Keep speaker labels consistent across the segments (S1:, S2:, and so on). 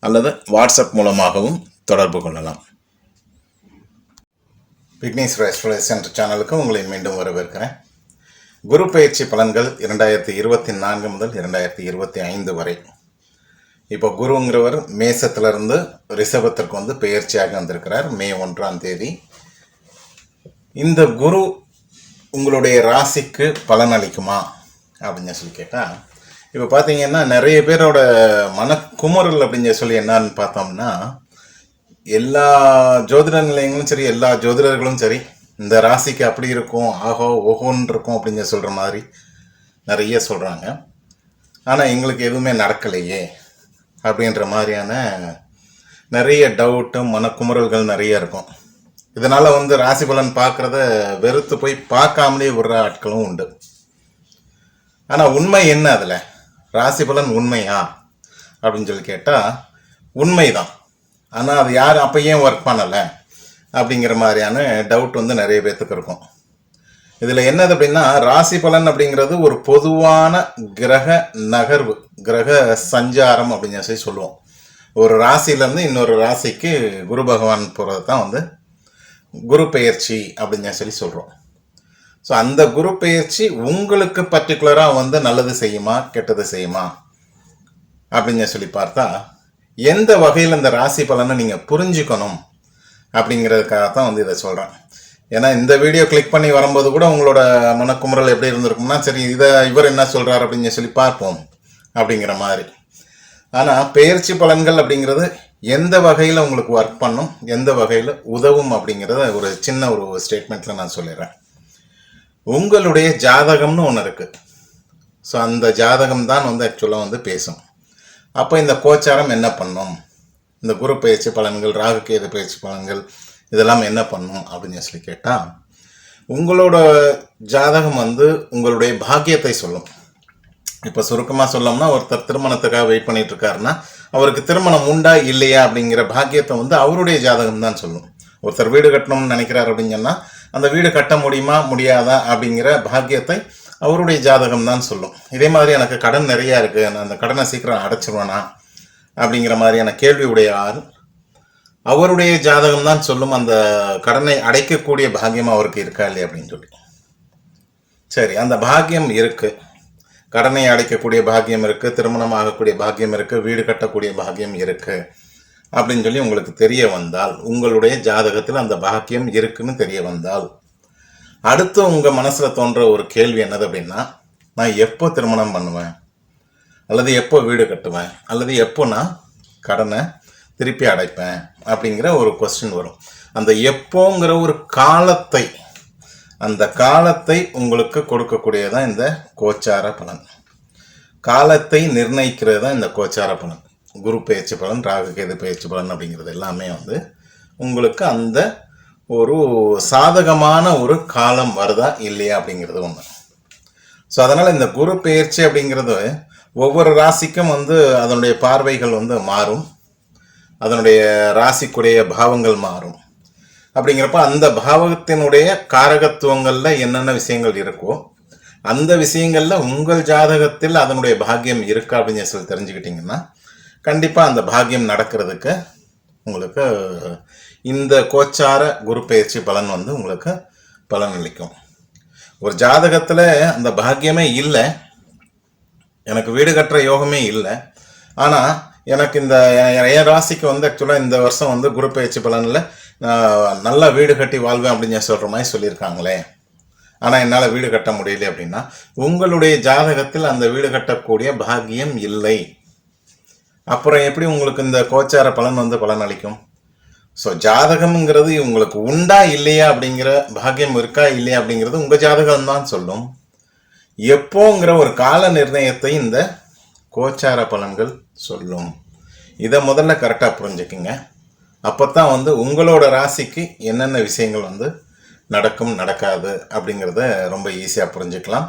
S1: அல்லது வாட்ஸ்அப் மூலமாகவும் தொடர்பு கொள்ளலாம். விக்னேஸ்வர எக்ஸ்பிரஸ் என்ற சேனலுக்கு உங்களை மீண்டும் வரவேற்கிறேன். குரு பயிற்சி பலன்கள் இரண்டாயிரத்தி இருபத்தி நான்கு முதல் இரண்டாயிரத்தி இருபத்தி ஐந்து வரை. இப்போ குருங்கிறவர் மேசத்திலிருந்து ரிஷபத்திற்கு வந்து பெயர்ச்சியாக வந்திருக்கிறார். மே ஒன்றாம் தேதி. இந்த குரு உங்களுடைய ராசிக்கு பலன் அளிக்குமா? அப்படின்னு சொல்லி கேட்டால் இப்போ பார்த்தீங்கன்னா நிறைய பேரோட மனக்குமுறல் அப்படின்னு சொல்லி என்னன்னு பார்த்தோம்னா எல்லா ஜோதிட நிலையங்களும் சரி எல்லா ஜோதிடர்களும் சரி இந்த ராசிக்கு அப்படி இருக்கும் ஆஹோ ஓஹோன்னு இருக்கும் அப்படின்னு சொல்கிற மாதிரி நிறைய சொல்கிறாங்க ஆனால் எங்களுக்கு எதுவுமே நடக்கலையே அப்படின்ற மாதிரியான நிறைய டவுட்டு மனக்குமுறல்கள் நிறைய இருக்கும். இதனால் வந்து ராசி பலன் பார்க்குறத வெறுத்து போய் பார்க்காமலே விடுற ஆட்களும் உண்டு. ஆனால் உண்மை என்ன அதில்? ராசி பலன் உண்மையா? அப்படின்னு சொல்லி கேட்டால் உண்மைதான். ஆனால் அது யார் அப்போ ஏன் ஒர்க் பண்ணலை? அப்படிங்கிற மாதிரியான டவுட் வந்து நிறைய பேர்த்துக்கு இருக்கும். இதில் என்னது அப்படின்னா ராசி பலன் அப்படிங்கிறது ஒரு பொதுவான கிரக நகர்வு கிரக சஞ்சாரம் அப்படின்னு சொல்லி சொல்லுவோம். ஒரு ராசியிலேருந்து இன்னொரு ராசிக்கு குரு பகவான் போகிறது தான் வந்து குரு பெயர்ச்சி அப்படின்னு சொல்லி சொல்கிறோம் ஸோ அந்த குரு பெயர்ச்சி உங்களுக்கு பர்டிகுலராக வந்து நல்லது செய்யுமா கெட்டது செய்யுமா? அப்படின்னு சொல்லி பார்த்தா எந்த வகையில் இந்த ராசி பலனை நீங்கள் புரிஞ்சுக்கணும் அப்படிங்கிறதுக்காக தான் வந்து இதை சொல்கிறேன் ஏன்னா இந்த வீடியோ கிளிக் பண்ணி வரும்போது கூட உங்களோட மனக்குமுறல் எப்படி இருந்திருக்கும்னா சரி இதை இவர் என்ன சொல்கிறார் அப்படின்னு சொல்லி பார்ப்போம் அப்படிங்கிற மாதிரி. ஆனால் பெயர்ச்சி பலன்கள் அப்படிங்கிறது எந்த வகையில் உங்களுக்கு ஒர்க் பண்ணும் எந்த வகையில் உதவும் அப்படிங்கிறத ஒரு சின்ன ஒரு ஸ்டேட்மெண்ட்டில் நான் சொல்லிடுறேன். உங்களுடைய ஜாதகம்னு ஒன்று இருக்குது ஸோ அந்த ஜாதகம் தான் வந்து ஆக்சுவலாக வந்து பேசும். அப்போ இந்த கோச்சாரம் என்ன பண்ணும்? இந்த குரு பயிற்சி பலன்கள் ராகு கேது பயிற்சி பலன்கள் இதெல்லாம் என்ன பண்ணும் அப்படின்னு சொல்லி கேட்டால் உங்களோட ஜாதகம் வந்து உங்களுடைய பாக்கியத்தை சொல்லும். இப்போ சுருக்கமாக சொல்லோம்னா ஒருத்தர் திருமணத்துக்காக வெயிட் பண்ணிட்டு இருக்காருன்னா அவருக்கு திருமணம் உண்டா இல்லையா அப்படிங்கிற பாக்கியத்தை வந்து அவருடைய ஜாதகம் தான் சொல்லும். ஒருத்தர் வீடு கட்டணும்னு நினைக்கிறார் அப்படின்னு சொன்னால் அந்த வீடு கட்ட முடியுமா முடியாதா அப்படிங்கிற பாக்கியத்தை அவருடைய ஜாதகம் தான் சொல்லும். இதே மாதிரி எனக்கு கடன் நிறையா இருக்குது நான் அந்த கடனை சீக்கிரம் அடைச்சிருவேனா அப்படிங்கிற மாதிரியான கேள்வி உடைய ஆள் அவருடைய ஜாதகம் தான் சொல்லும் அந்த கடனை அடைக்கக்கூடிய பாக்கியம் அவருக்கு இருக்கா இல்லையா அப்படின்னு சொல்லி. சரி அந்த பாக்கியம் இருக்கு. கடனை அடைக்கக்கூடிய பாக்கியம் இருக்குது திருமணம் ஆகக்கூடிய பாக்கியம் இருக்குது வீடு கட்டக்கூடிய பாக்கியம் இருக்குது அப்படின்னு சொல்லி உங்களுக்கு தெரிய வந்தால் உங்களுடைய ஜாதகத்தில் அந்த பாக்கியம் இருக்குன்னு தெரிய வந்தால். அடுத்து உங்கள் மனசில் தோன்ற ஒரு கேள்வி என்னது அப்படின்னா நான் எப்போ திருமணம் பண்ணுவேன்? அல்லது எப்போ வீடு கட்டுவேன்? அல்லது எப்போ நான் கடனை திருப்பி அடைப்பேன்? அப்படிங்கிற ஒரு கொஸ்டின் வரும். அந்த எப்போங்கிற ஒரு காலத்தை அந்த காலத்தை உங்களுக்கு கொடுக்கக்கூடியதான் இந்த கோச்சார பலன். காலத்தை நிர்ணயிக்கிறது தான் இந்த கோச்சார பலன். குரு பயிற்சி பலன் ராகு கேது பயிற்சி பலன் அப்படிங்கிறது எல்லாமே வந்து உங்களுக்கு அந்த ஒரு சாதகமான ஒரு காலம் வருதா இல்லையா அப்படிங்கிறது ஒன்று ஸோ அதனால் இந்த குரு பெயர்ச்சி அப்படிங்கிறது ஒவ்வொரு ராசிக்கும் வந்து அதனுடைய பார்வைகள் வந்து மாறும். அதனுடைய ராசிக்குடைய பாவங்கள் மாறும். அப்படிங்கிறப்ப அந்த பாவகத்தினுடைய காரகத்துவங்களில் என்னென்ன விஷயங்கள் இருக்கோ அந்த விஷயங்களில் உங்கள் ஜாதகத்தில் அதனுடைய பாக்கியம் இருக்கா அப்படின்னு சொல்லி தெரிஞ்சுக்கிட்டிங்கன்னா கண்டிப்பாக அந்த பாக்கியம் நடக்கிறதுக்கு உங்களுக்கு இந்த கோச்சார குரு பயிற்சி பலன் வந்து உங்களுக்கு பலன் அளிக்கும். ஒரு ஜாதகத்தில் அந்த பாக்கியமே இல்லை. எனக்கு வீடு கட்டுற யோகமே இல்லை. ஆனால் எனக்கு இந்த என் ராசிக்கு வந்து ஆக்சுவலாக இந்த வருஷம் வந்து குரு பயிற்சி பலனில் நான் நல்லா வீடு கட்டி வாழ்வேன் அப்படின்னு சொல்கிற மாதிரி சொல்லியிருக்காங்களே. ஆனால் என்னால் வீடு கட்ட முடியல அப்படின்னா உங்களுடைய ஜாதகத்தில் அந்த வீடு கட்டக்கூடிய பாக்கியம் இல்லை. அப்புறம் எப்படி உங்களுக்கு இந்த கோச்சார பலன் வந்து பலன் அளிக்கும் ஸோ ஜாதகம்ங்கிறது உங்களுக்கு உண்டா இல்லையா அப்படிங்கிற பாக்கியம் இருக்கா இல்லையா அப்படிங்கிறது உங்கள் ஜாதகம் தான் சொல்லும். எப்போங்கிற ஒரு கால நிர்ணயத்தை இந்த கோச்சார பலன்கள் சொல்லும். இதை முதல்ல கரெக்டாக புரிஞ்சுக்குங்க. அப்போ தான் வந்து உங்களோட ராசிக்கு என்னென்ன விஷயங்கள் வந்து நடக்கும் நடக்காது அப்படிங்கிறத ரொம்ப ஈஸியாக புரிஞ்சுக்கலாம்.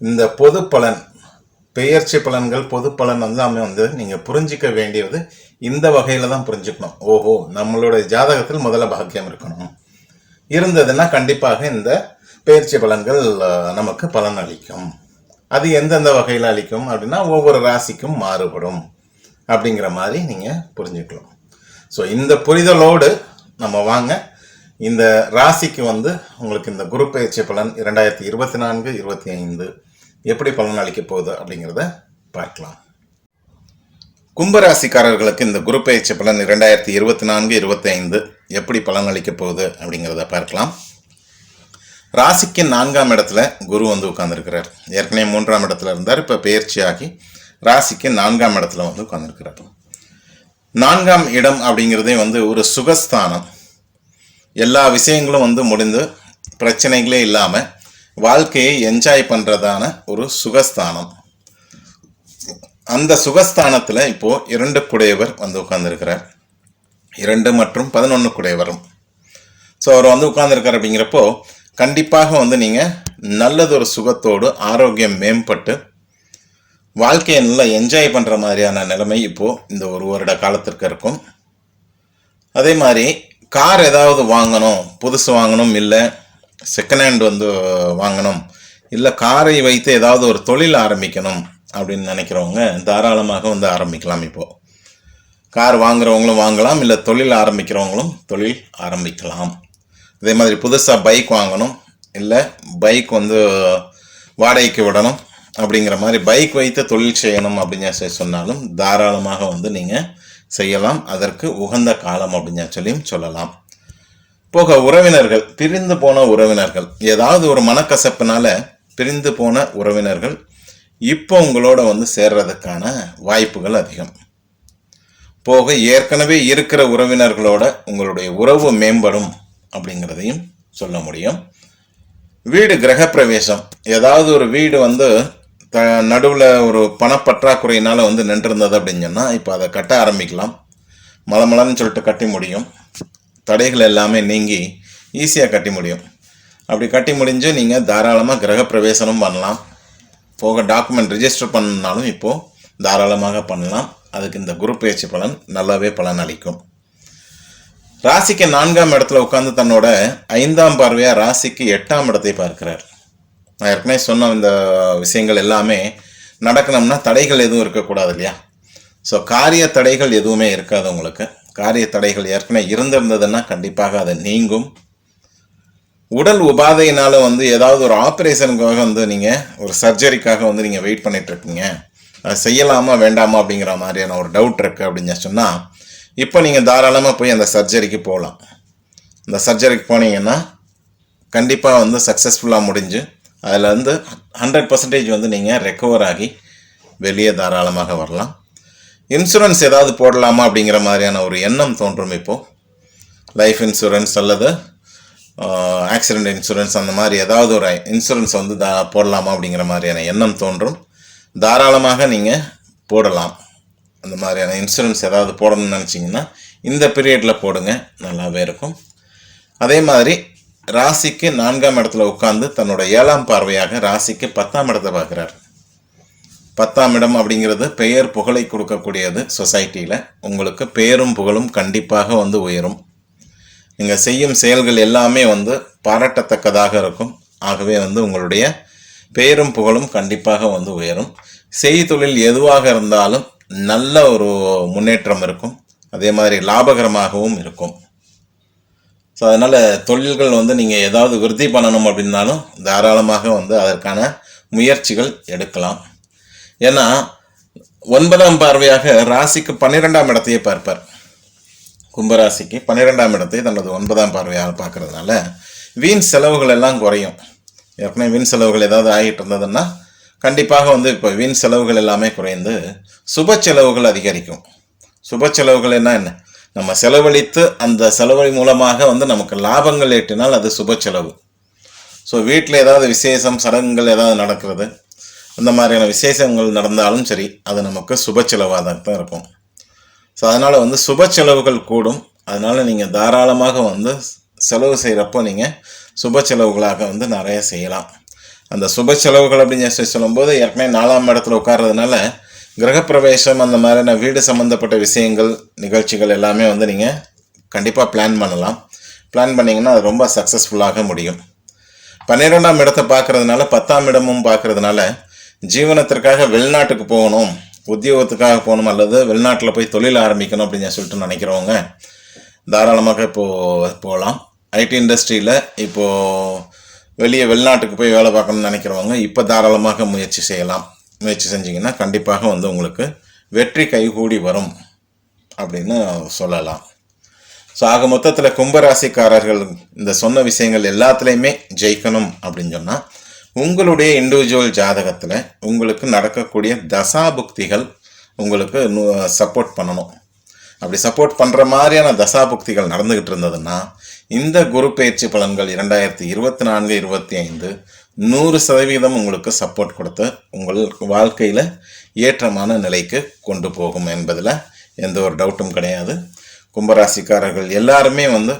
S1: இந்த பொது பலன் பெயர்ச்சி பலன்கள் பொது பலன் எல்லாமே வந்து நீங்கள் புரிஞ்சிக்க வேண்டியது இந்த வகையில் தான் புரிஞ்சுக்கணும். ஓஹோ நம்மளுடைய ஜாதகத்தில் முதல்ல பாக்கியம் இருக்கணும். இருந்ததுன்னா கண்டிப்பாக இந்த பெயர்ச்சி பலன்கள் நமக்கு பலன் அளிக்கும். அது எந்தெந்த வகையில் அளிக்கும் அப்படின்னா ஒவ்வொரு ராசிக்கும் மாறுபடும் அப்படிங்கிற மாதிரி நீங்கள் புரிஞ்சுக்கலாம். ஸோ இந்த புரிதலோடு நம்ம வாங்க. இந்த ராசிக்கு வந்து உங்களுக்கு இந்த குரு பயிற்சி பலன் இரண்டாயிரத்தி இருபத்தி நான்கு இருபத்தி ஐந்து எப்படி பலன் அளிக்க போகுது அப்படிங்கிறத பார்க்கலாம். கும்பராசிக்காரர்களுக்கு இந்த குரு பயிற்சி பலன் இரண்டாயிரத்தி இருபத்தி நான்கு இருபத்தி ஐந்து எப்படி பலன் அளிக்க போகுது அப்படிங்கிறத பார்க்கலாம். ராசிக்கு நான்காம் இடத்துல குரு வந்து உட்கார்ந்துருக்கிறார். ஏற்கனவே மூன்றாம் இடத்துல இருந்தார் இப்போ பயிற்சியாகி ராசிக்கு நான்காம் இடத்துல வந்து உட்கார்ந்துருக்கிறார். நான்காம் இடம் அப்படிங்கிறதே வந்து ஒரு சுகஸ்தானம். எல்லா விஷயங்களும் வந்து முடிந்து பிரச்சனைகளே இல்லாமல் வாழ்க்கையை என்ஜாய் பண்ணுறதான ஒரு சுகஸ்தானம். அந்த சுகஸ்தானத்தில் இப்போது இரண்டு குடையவர் வந்து உட்கார்ந்துருக்கிறார். இரண்டு மற்றும் பதினொன்று குடையவரும். ஸோ அவர் வந்து உட்கார்ந்துருக்கார் அப்படிங்கிறப்போ கண்டிப்பாக வந்து நீங்கள் நல்லதொரு சுகத்தோடு ஆரோக்கியம் மேம்பட்டு வாழ்க்கையை நல்லா என்ஜாய் பண்ணுற மாதிரியான நிலைமை இப்போது இந்த ஒரு வருட காலத்திற்கு இருக்கும். அதே மாதிரி கார் ஏதாவது வாங்கணும் புதுசு வாங்கணும் இல்லை செகண்ட் ஹேண்ட் வந்து வாங்கணும். இல்லை காரை வைத்து ஏதாவது ஒரு தொழில் ஆரம்பிக்கணும் அப்படின்னு நினைக்கிறவங்க தாராளமாக வந்து ஆரம்பிக்கலாம் இப்போது கார் வாங்குறவங்களும் வாங்கலாம் இல்லை தொழில் ஆரம்பிக்கிறவங்களும் தொழில் ஆரம்பிக்கலாம். அதே மாதிரி புதுசாக பைக் வாங்கணும் இல்லை பைக் வந்து வாடகைக்கு விடணும் அப்படிங்கிற மாதிரி பைக் வைத்து தொழில் செய்யணும் அப்படின்னு சொன்னாலும் தாராளமாக வந்து நீங்கள் செய்யலாம். அதற்கு உகந்த காலம் அப்படின்னு சொல்லியும் சொல்லலாம். போக உறவினர்கள் பிரிந்து போன உறவினர்கள். ஏதாவது ஒரு மனக்கசப்புனால பிரிந்து போன உறவினர்கள் இப்போ உங்களோட வந்து சேர்றதுக்கான வாய்ப்புகள் அதிகம். போக ஏற்கனவே இருக்கிற உறவினர்களோட உங்களுடைய உறவு மேம்படும் அப்படிங்கிறதையும் சொல்ல முடியும். வீடு கிரகப்பிரவேசம். ஏதாவது ஒரு வீடு வந்து த நடுவில் ஒரு பணப்பற்றாக்குறையினால் வந்து நின்றிருந்தது அப்படின்னு சொன்னால் இப்போ அதை கட்ட ஆரம்பிக்கலாம். மலமலன்னு சொல்லிட்டு கட்டி முடியும். தடைகள் எல்லாமே நீங்கி ஈஸியாக கட்டி முடியும். அப்படி கட்டி முடிஞ்சு நீங்கள் தாராளமாக கிரகப்பிரவேசனம் பண்ணலாம். போக டாக்குமெண்ட் ரிஜிஸ்டர் பண்ணாலும் இப்போது தாராளமாக பண்ணலாம். அதுக்கு இந்த குரு பயிற்சி பலன் நல்லாவே பலன் அளிக்கும் ராசிக்கு நான்காம் இடத்துல உட்காந்து தன்னோட ஐந்தாம் பார்வையாக ராசிக்கு எட்டாம் இடத்தை பார்க்கிறார். நான் ஏற்கனவே சொன்ன இந்த விஷயங்கள் எல்லாமே நடக்கணும்னா தடைகள் எதுவும் இருக்கக்கூடாது இல்லையா? ஸோ காரிய தடைகள் எதுவுமே இருக்காது உங்களுக்கு. காரிய தடைகள் ஏற்கனவே இருந்திருந்ததுன்னா கண்டிப்பாக அது நீங்கும். உடல் உபாதையினால் வந்து ஏதாவது ஒரு ஆப்ரேஷனுக்காக வந்து நீங்கள் ஒரு சர்ஜரிக்காக வந்து நீங்கள் வெயிட் பண்ணிகிட்ருக்கீங்க அது செய்யலாமா வேண்டாமா அப்படிங்கிற மாதிரியான ஒரு டவுட் இருக்குது அப்படின்னு சொன்னால் இப்போ நீங்கள் தாராளமாக போய் அந்த சர்ஜரிக்கு போகலாம் இந்த சர்ஜரிக்கு போனீங்கன்னா கண்டிப்பாக வந்து சக்ஸஸ்ஃபுல்லாக முடிஞ்சு அதில் வந்து ஹண்ட்ரட் பர்சன்டேஜ் வந்து நீங்கள் ரெக்கவர் ஆகி வெளியே தாராளமாக வரலாம். இன்சூரன்ஸ் ஏதாவது போடலாமா அப்படிங்கிற மாதிரியான ஒரு எண்ணம் தோன்றும் இப்போது லைஃப் இன்சூரன்ஸ் அல்லது ஆக்சிடென்ட் இன்சூரன்ஸ் அந்த மாதிரி ஏதாவது ஒரு இன்சூரன்ஸ் வந்து தா போடலாமா அப்படிங்கிற மாதிரியான எண்ணம் தோன்றும். தாராளமாக நீங்கள் போடலாம். அந்த மாதிரியான இன்சூரன்ஸ் ஏதாவது போடணும்னு நினச்சிங்கன்னா இந்த பீரியடில் போடுங்க. நல்லாவே இருக்கும். அதே மாதிரி ராசிக்கு நான்காம் இடத்துல உட்காந்து தன்னோட ஏழாம் பார்வையாக ராசிக்கு பத்தாம் இடத்தை பார்க்குறார். பத்தாம் இடம் அப்படிங்கிறது பெயர் புகழை கொடுக்கக்கூடியது சொசைட்டியில். உங்களுக்கு பெயரும் புகழும் கண்டிப்பாக வந்து உயரும். நீங்கள் செய்யும் செயல்கள் எல்லாமே வந்து பாராட்டத்தக்கதாக இருக்கும். ஆகவே வந்து உங்களுடைய பெயரும் புகழும் கண்டிப்பாக வந்து உயரும். செய்தொழில் எதுவாக இருந்தாலும் நல்ல ஒரு முன்னேற்றம் இருக்கும். அதே மாதிரி லாபகரமாகவும் இருக்கும். ஸோ அதனால் தொழில்கள் வந்து நீங்கள் ஏதாவது விருத்தி பண்ணணும் அப்படின்னாலும் தாராளமாக வந்து அதற்கான முயற்சிகள் எடுக்கலாம். ஏன்னா ஒன்பதாம் பார்வையாக ராசிக்கு பன்னிரெண்டாம் இடத்தையே பார்ப்பார். கும்பராசிக்கு பன்னிரெண்டாம் இடத்தை தனது ஒன்பதாம் பார்வையாக பார்க்கறதுனால வீண் செலவுகள் எல்லாம் குறையும். ஏற்கனவே வீண் செலவுகள் ஏதாவது ஆகிட்டு இருந்ததுன்னா கண்டிப்பாக வந்து இப்போ வீண் செலவுகள் எல்லாமே குறைந்து சுப செலவுகள் அதிகரிக்கும். சுப செலவுகள் என்ன என்ன? நம்ம செலவழித்து அந்த செலவழி மூலமாக வந்து நமக்கு லாபங்கள் ஈட்டினால் அது சுப செலவு. ஸோ வீட்டில் ஏதாவது விசேஷம் சடங்குகள் ஏதாவது நடக்கிறது அந்த மாதிரியான விசேஷங்கள் நடந்தாலும் சரி அது நமக்கு சுப செலவாக தான் இருக்கும். ஸோ அதனால் வந்து சுப செலவுகள் கூடும். அதனால் நீங்கள் தாராளமாக வந்து செலவு செய்கிறப்போ நீங்கள் சுப செலவுகளாக வந்து நிறைய செய்யலாம். அந்த சுப செலவுகள் அப்படின்னு சொல்லி சொல்லும்போது ஏற்கனவே நாலாம் இடத்துல உட்கார்றதுனால கிரகப்பிரவேசம் அந்த மாதிரியான வீடு சம்மந்தப்பட்ட விஷயங்கள் நிகழ்ச்சிகள் எல்லாமே வந்து நீங்கள் கண்டிப்பாக பிளான் பண்ணலாம். பிளான் பண்ணிங்கன்னா அது ரொம்ப சக்ஸஸ்ஃபுல்லாக முடியும். பன்னிரெண்டாம் இடத்தை பார்க்குறதுனால பத்தாம் இடமும் பார்க்கறதுனால ஜீவனத்திற்காக வெளிநாட்டுக்கு போகணும் உத்தியோகத்துக்காக போகணும் அல்லது வெளிநாட்டில் போய் தொழில் ஆரம்பிக்கணும் அப்படின்னு சொல்லிட்டு நினைக்கிறவங்க தாராளமாக இப்போது போகலாம். ஐடி இண்டஸ்ட்ரியில் இப்போது வெளியே வெளிநாட்டுக்கு போய் வேலை பார்க்கணும்னு நினைக்கிறவங்க இப்போ தாராளமாக முயற்சி செய்யலாம். முயற்சி செஞ்சீங்கன்னா கண்டிப்பாக வந்து உங்களுக்கு வெற்றி கைகூடி வரும் அப்படின்னு சொல்லலாம். ஸோ ஆக மொத்தத்தில் கும்பராசிக்காரர்கள் இந்த சொன்ன விஷயங்கள் எல்லாத்துலேயுமே ஜெயிக்கணும் அப்படின்னு சொன்னால் உங்களுடைய இண்டிவிஜுவல் ஜாதகத்தில் உங்களுக்கு நடக்கக்கூடிய தசாபுக்திகள் உங்களுக்கு சப்போர்ட் பண்ணணும். அப்படி சப்போர்ட் பண்ணுற மாதிரியான தசாபுக்திகள் நடந்துக்கிட்டு இருந்ததுன்னா இந்த குரு பயிற்சி பலன்கள் இரண்டாயிரத்தி இருபத்தி நான்கு இருபத்தி ஐந்து நூறு சதவீதம் உங்களுக்கு சப்போர்ட் கொடுத்து உங்கள் வாழ்க்கையில் ஏற்றமான நிலைக்கு கொண்டு போகும் என்பதில் எந்த ஒரு டவுட்டும் கிடையாது. கும்பராசிக்காரர்கள் எல்லாருமே வந்து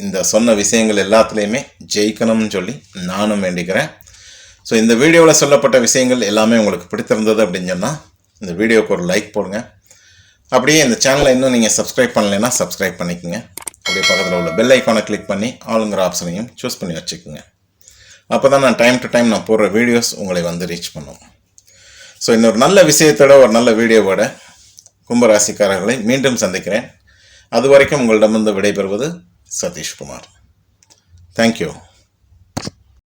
S1: இந்த சொன்ன விஷயங்கள் எல்லாத்துலேயுமே ஜெயிக்கணும்னு சொல்லி நானும் வேண்டிக்கிறேன். ஸோ இந்த வீடியோவில் சொல்லப்பட்ட விஷயங்கள் எல்லாமே உங்களுக்கு பிடித்திருந்தது அப்படின்னு சொன்னால் இந்த வீடியோவுக்கு ஒரு லைக் போடுங்க. அப்படியே இந்த சேனலை இன்னும் நீங்கள் சப்ஸ்கிரைப் பண்ணலைன்னா சப்ஸ்கிரைப் பண்ணிக்கோங்க. அப்படியே பக்கத்தில் உள்ள பெல் ஐக்கானை கிளிக் பண்ணி ஆளுங்கிற ஆப்ஷனையும் சூஸ் பண்ணி வச்சுக்கோங்க. அப்போ தான் நான் டைம் டு டைம் நான் போடுற வீடியோஸ் உங்களை வந்து ரீச் பண்ணும். ஸோ இன்னொரு நல்ல விஷயத்தோட ஒரு நல்ல வீடியோவோட கும்பராசிக்காரர்களை மீண்டும் சந்திக்கிறேன். அது வரைக்கும் உங்களிடமிருந்து விடைபெறுவது சதீஷ்குமார். தேங்க்யூ